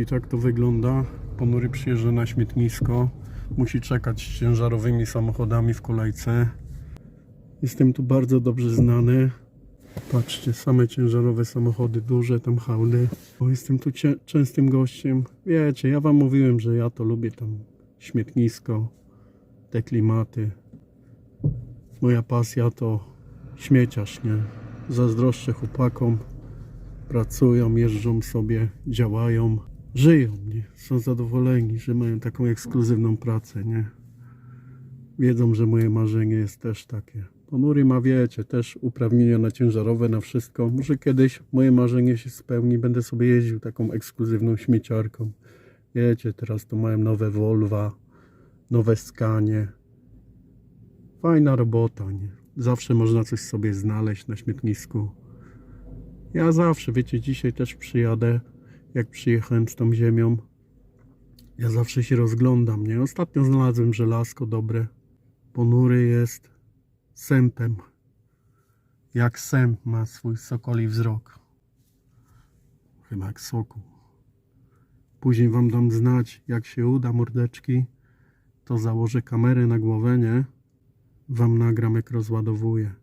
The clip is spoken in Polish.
mordeczki, tak to wygląda. Ponury przyjeżdża na śmietnisko. Musi czekać z ciężarowymi samochodami w kolejce. Jestem tu bardzo dobrze znany. Patrzcie, same ciężarowe samochody, duże tam hałdy. Bo jestem tu częstym gościem. Wiecie, ja wam mówiłem, że ja to lubię tam śmietnisko, te klimaty. Moja pasja to śmieciarz, nie? Zazdroszczę chłopakom. Pracują, jeżdżą sobie, działają, żyją, nie? Są zadowoleni, że mają taką ekskluzywną pracę, nie? Wiedzą, że moje marzenie jest też takie. Ponury ma, wiecie, też uprawnienia na ciężarowe, na wszystko. Może kiedyś moje marzenie się spełni, będę sobie jeździł taką ekskluzywną śmieciarką. Wiecie, teraz to mają nowe Volva, nowe Skanie. Fajna robota, nie? Zawsze można coś sobie znaleźć na śmietnisku. Ja zawsze, wiecie, dzisiaj też przyjadę, jak przyjechałem z tą ziemią. Ja zawsze się rozglądam, nie? Ostatnio znalazłem żelazko dobre. Ponury jest sępem. Jak sęp ma swój sokoli wzrok. Chyba jak soku. Później wam dam znać, jak się uda, mordeczki. To założę kamerę na głowę, nie? Wam nagram, jak rozładowuję.